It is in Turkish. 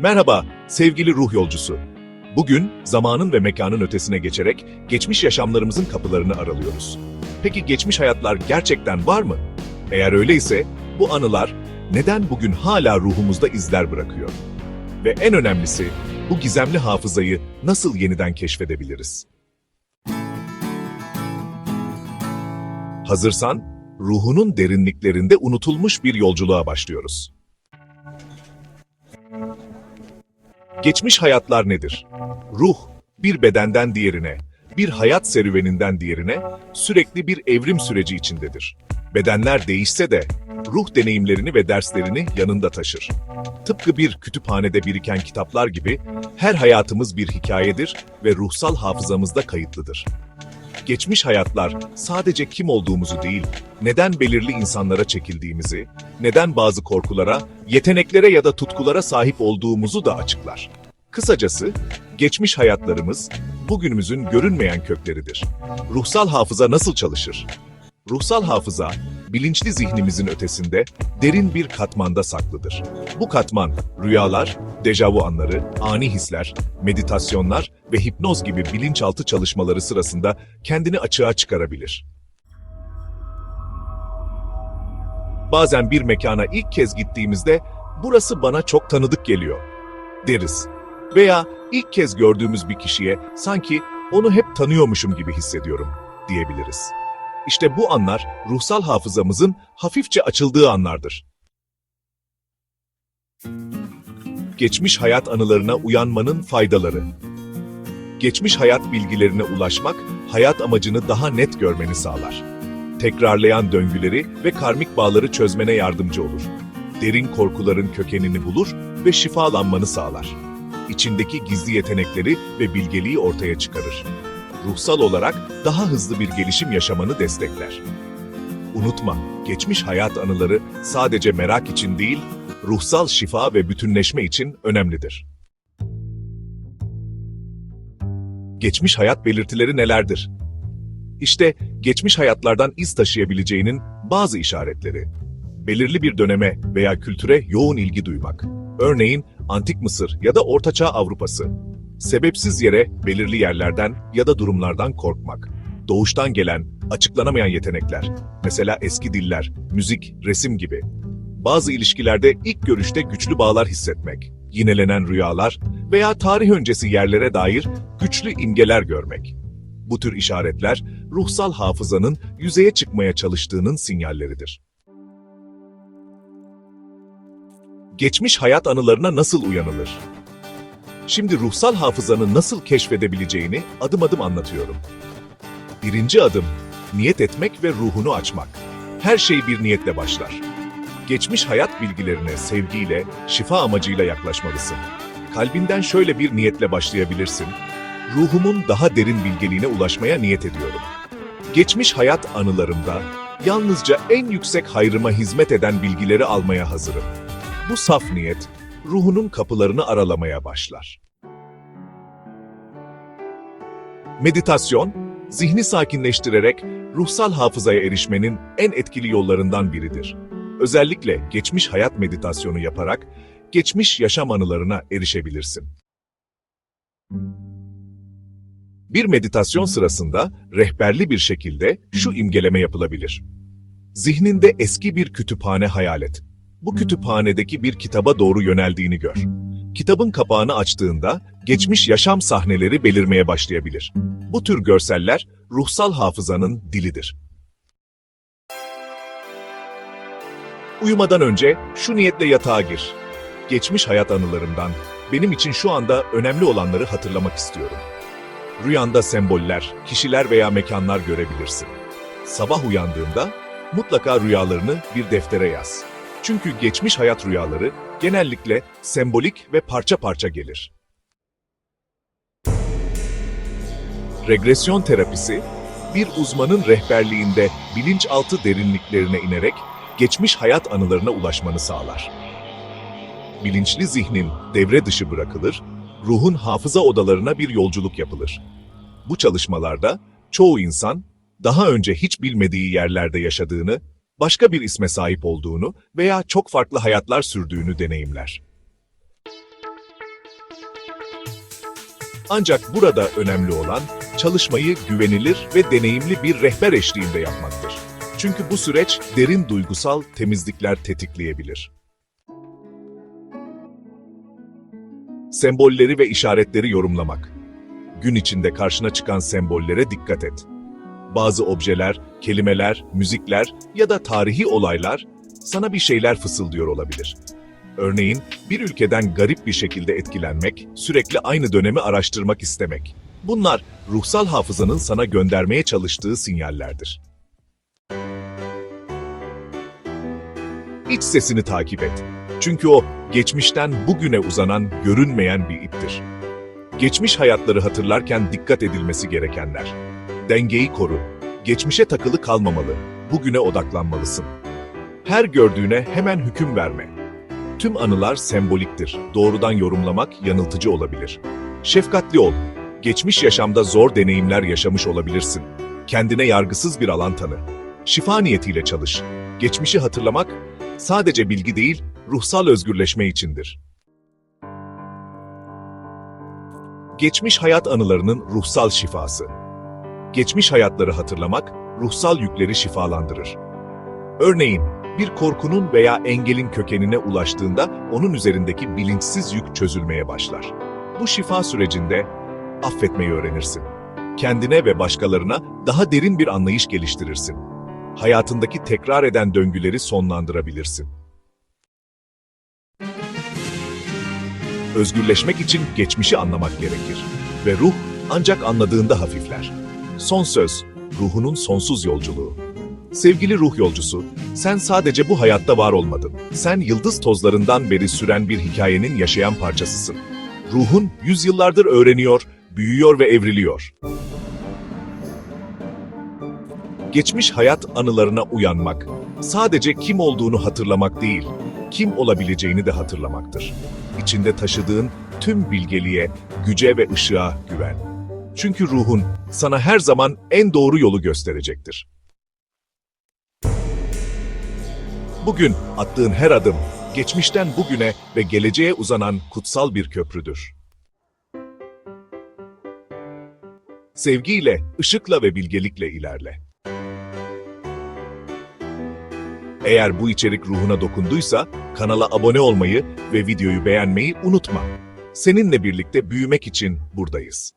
Merhaba sevgili ruh yolcusu. Bugün zamanın ve mekanın ötesine geçerek geçmiş yaşamlarımızın kapılarını aralıyoruz. Peki geçmiş hayatlar gerçekten var mı? Eğer öyleyse bu anılar neden bugün hala ruhumuzda izler bırakıyor? Ve en önemlisi bu gizemli hafızayı nasıl yeniden keşfedebiliriz? Hazırsan ruhunun derinliklerinde unutulmuş bir yolculuğa başlıyoruz. Geçmiş hayatlar nedir? Ruh, bir bedenden diğerine, bir hayat serüveninden diğerine sürekli bir evrim süreci içindedir. Bedenler değişse de ruh deneyimlerini ve derslerini yanında taşır. Tıpkı bir kütüphanede biriken kitaplar gibi her hayatımız bir hikayedir ve ruhsal hafızamızda kayıtlıdır. Geçmiş hayatlar sadece kim olduğumuzu değil, neden belirli insanlara çekildiğimizi, neden bazı korkulara, yeteneklere ya da tutkulara sahip olduğumuzu da açıklar. Kısacası, geçmiş hayatlarımız bugünümüzün görünmeyen kökleridir. Ruhsal hafıza nasıl çalışır? Ruhsal hafıza, bilinçli zihnimizin ötesinde derin bir katmanda saklıdır. Bu katman, rüyalar, dejavu anları, ani hisler, meditasyonlar ve hipnoz gibi bilinçaltı çalışmaları sırasında kendini açığa çıkarabilir. Bazen bir mekana ilk kez gittiğimizde burası bana çok tanıdık geliyor deriz. Veya ilk kez gördüğümüz bir kişiye sanki onu hep tanıyormuşum gibi hissediyorum diyebiliriz. İşte bu anlar ruhsal hafızamızın hafifçe açıldığı anlardır. Geçmiş hayat anılarına uyanmanın faydaları. Geçmiş hayat bilgilerine ulaşmak, hayat amacını daha net görmeni sağlar. Tekrarlayan döngüleri ve karmik bağları çözmene yardımcı olur. Derin korkuların kökenini bulur ve şifalanmanı sağlar. İçindeki gizli yetenekleri ve bilgeliği ortaya çıkarır. Ruhsal olarak daha hızlı bir gelişim yaşamanı destekler. Unutma, geçmiş hayat anıları sadece merak için değil, ruhsal şifa ve bütünleşme için önemlidir. Geçmiş hayat belirtileri nelerdir? İşte geçmiş hayatlardan iz taşıyabileceğinin bazı işaretleri. Belirli bir döneme veya kültüre yoğun ilgi duymak. Örneğin Antik Mısır ya da Ortaçağ Avrupası. Sebepsiz yere belirli yerlerden ya da durumlardan korkmak. Doğuştan gelen, açıklanamayan yetenekler. Mesela eski diller, müzik, resim gibi. Bazı ilişkilerde ilk görüşte güçlü bağlar hissetmek. Yinelenen rüyalar veya tarih öncesi yerlere dair güçlü imgeler görmek. Bu tür işaretler ruhsal hafızanın yüzeye çıkmaya çalıştığının sinyalleridir. Geçmiş hayat anılarına nasıl uyanılır? Şimdi ruhsal hafızanı nasıl keşfedebileceğini adım adım anlatıyorum. Birinci adım, niyet etmek ve ruhunu açmak. Her şey bir niyetle başlar. Geçmiş hayat bilgilerine sevgiyle, şifa amacıyla yaklaşmalısın. Kalbinden şöyle bir niyetle başlayabilirsin. Ruhumun daha derin bilgeliğine ulaşmaya niyet ediyorum. Geçmiş hayat anılarımda yalnızca en yüksek hayrıma hizmet eden bilgileri almaya hazırım. Bu saf niyet, ruhunun kapılarını aralamaya başlar. Meditasyon, zihni sakinleştirerek ruhsal hafızaya erişmenin en etkili yollarından biridir. Özellikle geçmiş hayat meditasyonu yaparak geçmiş yaşam anılarına erişebilirsin. Bir meditasyon sırasında rehberli bir şekilde şu imgeleme yapılabilir. Zihninde eski bir kütüphane hayal et. Bu kütüphanedeki bir kitaba doğru yöneldiğini gör. Kitabın kapağını açtığında geçmiş yaşam sahneleri belirmeye başlayabilir. Bu tür görseller ruhsal hafızanın dilidir. Uyumadan önce şu niyetle yatağa gir. Geçmiş hayat anılarımdan benim için şu anda önemli olanları hatırlamak istiyorum. Rüyanda semboller, kişiler veya mekanlar görebilirsin. Sabah uyandığında mutlaka rüyalarını bir deftere yaz. Çünkü geçmiş hayat rüyaları genellikle sembolik ve parça parça gelir. Regresyon terapisi, bir uzmanın rehberliğinde bilinçaltı derinliklerine inerek geçmiş hayat anılarına ulaşmanı sağlar. Bilinçli zihnin devre dışı bırakılır, ruhun hafıza odalarına bir yolculuk yapılır. Bu çalışmalarda çoğu insan daha önce hiç bilmediği yerlerde yaşadığını, başka bir isme sahip olduğunu veya çok farklı hayatlar sürdüğünü deneyimler. Ancak burada önemli olan çalışmayı güvenilir ve deneyimli bir rehber eşliğinde yapmaktır. Çünkü bu süreç derin duygusal temizlikler tetikleyebilir. Sembolleri ve işaretleri yorumlamak. Gün içinde karşına çıkan sembollere dikkat et. Bazı objeler, kelimeler, müzikler ya da tarihi olaylar sana bir şeyler fısıldıyor olabilir. Örneğin bir ülkeden garip bir şekilde etkilenmek, sürekli aynı dönemi araştırmak istemek. Bunlar ruhsal hafızanın sana göndermeye çalıştığı sinyallerdir. İç sesini takip et. Çünkü o geçmişten bugüne uzanan görünmeyen bir iptir. Geçmiş hayatları hatırlarken dikkat edilmesi gerekenler. Dengeyi koru. Geçmişe takılı kalmamalı. Bugüne odaklanmalısın. Her gördüğüne hemen hüküm verme. Tüm anılar semboliktir. Doğrudan yorumlamak yanıltıcı olabilir. Şefkatli ol. Geçmiş yaşamda zor deneyimler yaşamış olabilirsin. Kendine yargısız bir alan tanı. Şifa niyetiyle çalış. Geçmişi hatırlamak sadece bilgi değil, ruhsal özgürleşme içindir. Geçmiş hayat anılarının ruhsal şifası. Geçmiş hayatları hatırlamak, ruhsal yükleri şifalandırır. Örneğin, bir korkunun veya engelin kökenine ulaştığında onun üzerindeki bilinçsiz yük çözülmeye başlar. Bu şifa sürecinde affetmeyi öğrenirsin. Kendine ve başkalarına daha derin bir anlayış geliştirirsin. Hayatındaki tekrar eden döngüleri sonlandırabilirsin. Özgürleşmek için geçmişi anlamak gerekir ve ruh ancak anladığında hafifler. Son söz, ruhunun sonsuz yolculuğu. Sevgili ruh yolcusu, sen sadece bu hayatta var olmadın. Sen yıldız tozlarından beri süren bir hikayenin yaşayan parçasısın. Ruhun yüzyıllardır öğreniyor, büyüyor ve evriliyor. Geçmiş hayat anılarına uyanmak, sadece kim olduğunu hatırlamak değil, kim olabileceğini de hatırlamaktır. İçinde taşıdığın tüm bilgeliğe, güce ve ışığa güven. Çünkü ruhun sana her zaman en doğru yolu gösterecektir. Bugün attığın her adım, geçmişten bugüne ve geleceğe uzanan kutsal bir köprüdür. Sevgiyle, ışıkla ve bilgelikle ilerle. Eğer bu içerik ruhuna dokunduysa, kanala abone olmayı ve videoyu beğenmeyi unutma. Seninle birlikte büyümek için buradayız.